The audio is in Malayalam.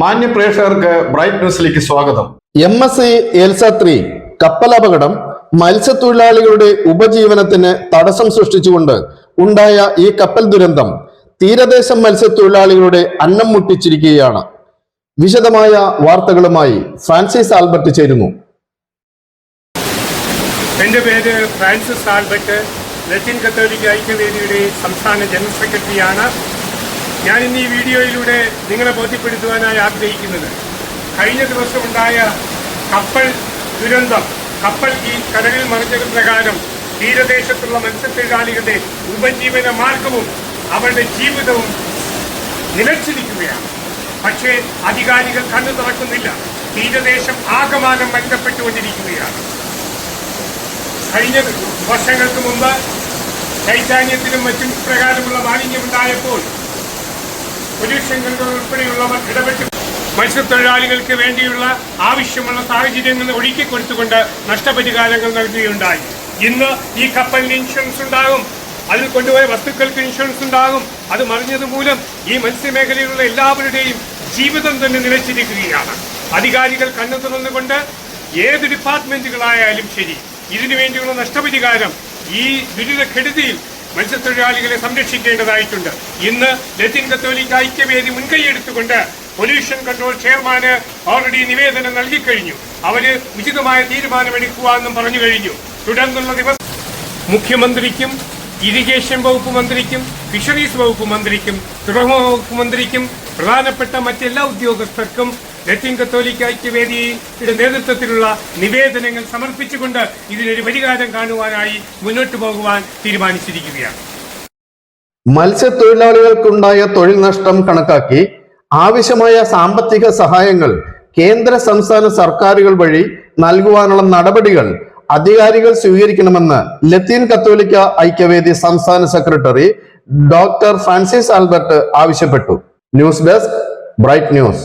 മാന്യ പ്രേക്ഷകർക്ക് ബ്രൈറ്റ് ന്യൂസിലേക്ക് സ്വാഗതം. M S C Elsa three കപ്പലപകടം മത്സ്യത്തൊഴിലാളികളുടെ ഉപജീവനത്തിന് തടസ്സം സൃഷ്ടിച്ചുകൊണ്ട് ഉണ്ടായ ഈ കപ്പൽ ദുരന്തം തീരദേശ മത്സ്യത്തൊഴിലാളികളുടെ അന്നം മുട്ടിച്ചിരിക്കുകയാണ്. വിശദമായ വാർത്തകളുമായി ഫ്രാൻസിസ് ആൽബർട്ട് ചേരുന്നു. എന്റെ പേര് ഫ്രാൻസിസ് ആൽബർട്ട്. ലത്തീൻ കത്തോലിക്ക ഐക്യവേദിയുടെ സംസ്ഥാന ജനറൽ സെക്രട്ടറിയാണ്. ഞാൻ ഇന്ന് ഈ വീഡിയോയിലൂടെ നിങ്ങളെ ബോധ്യപ്പെടുത്തുവാനായി ആഗ്രഹിക്കുന്നത്. കഴിഞ്ഞ ദിവസമുണ്ടായ കപ്പൽ ദുരന്തം കപ്പൽ ഈ കടലിൽ മറിഞ്ഞത് പ്രകാരം തീരദേശത്തുള്ള മത്സ്യത്തൊഴിലാളികളുടെ ഉപജീവന മാർഗവും അവരുടെ ജീവിതവും നിലച്ചിരിക്കുകയാണ്. പക്ഷേ അധികാരികൾ കണ്ണു തുറക്കുന്നില്ല. തീരദേശം ആകമാനം മെച്ചപ്പെട്ടുകൊണ്ടിരിക്കുകയാണ്. കഴിഞ്ഞ വർഷങ്ങൾക്ക് മുമ്പ് ചൈതാന്യത്തിനും മറ്റും പ്രകാരമുള്ള മാലിന്യമുണ്ടായപ്പോൾ കൺട്രോൾ ഉൾപ്പെടെയുള്ളവർ ഇടപെട്ട് മത്സ്യത്തൊഴിലാളികൾക്ക് വേണ്ടിയുള്ള ആവശ്യമുള്ള സാഹചര്യങ്ങൾ ഒരുക്കി കൊടുത്തുകൊണ്ട് നഷ്ടപരിഹാരങ്ങൾ നൽകുകയുണ്ടായി. ഇന്ന് ഈ കപ്പലിന് ഇൻഷുറൻസ് ഉണ്ടാകും. അതിൽ കൊണ്ടുപോയ വസ്തുക്കൾക്ക് ഇൻഷുറൻസ് ഉണ്ടാകും. അത് മറിഞ്ഞത് മൂലം ഈ മത്സ്യമേഖലയിലുള്ള എല്ലാവരുടെയും ജീവിതം തന്നെ നിലച്ചിരിക്കുകയാണ്. അധികാരികൾ കണ്ണു തുറന്നുകൊണ്ട് ഏത് ഡിപ്പാർട്ട്മെന്റുകളായാലും ശരി ഇതിനുവേണ്ടിയുള്ള നഷ്ടപരിഹാരം ഈ ദുരിതക്കെടുതിയിൽ മത്സ്യത്തൊഴിലാളികളെ സംരക്ഷിക്കേണ്ടതായിട്ടുണ്ട്. ഇന്ന് ലത്തീൻ കത്തോലിക്ക ഐക്യവേദി മുൻകൈയെടുത്തുകൊണ്ട് പൊല്യൂഷൻ കൺട്രോൾ ചെയർമാന് ഓൾറെഡി നിവേദനം നൽകിക്കഴിഞ്ഞു. അവർ ഉചിതമായ തീരുമാനമെടുക്കുവാന്നും പറഞ്ഞു കഴിഞ്ഞു. തുടർന്നുള്ള ദിവസം മുഖ്യമന്ത്രിക്കും ഇറിഗേഷൻ വകുപ്പ് മന്ത്രിക്കും ഫിഷറീസ് വകുപ്പ് മന്ത്രിക്കും തുറമുഖ വകുപ്പ് മന്ത്രിക്കും പ്രധാനപ്പെട്ട മറ്റെല്ലാ ഉദ്യോഗസ്ഥർക്കും ലത്തീൻ കത്തോലിക്ക ഐക്യവേദിയുടെ നേതൃത്വത്തിലുള്ള നിവേദനങ്ങൾ സമർപ്പിച്ചുകൊണ്ട് ഇതിനൊരു പരിഹാരം കാണുവാനായി മുന്നോട്ടു പോകുവാൻ തീരുമാനിച്ചിരിക്കുകയാണ്. മത്സ്യത്തൊഴിലാളികൾക്കുണ്ടായ തൊഴിൽ നഷ്ടം കണക്കാക്കി ആവശ്യമായ സാമ്പത്തിക സഹായങ്ങൾ കേന്ദ്ര സംസ്ഥാന സർക്കാരുകൾ വഴി നൽകുവാനുള്ള നടപടികൾ അധികാരികൾ സ്വീകരിക്കണമെന്ന് ലത്തീൻ കത്തോലിക്ക ഐക്യവേദി സംസ്ഥാന സെക്രട്ടറി ഡോക്ടർ ഫ്രാൻസിസ് ആൽബർട്ട് ആവശ്യപ്പെട്ടു. News desk bright news.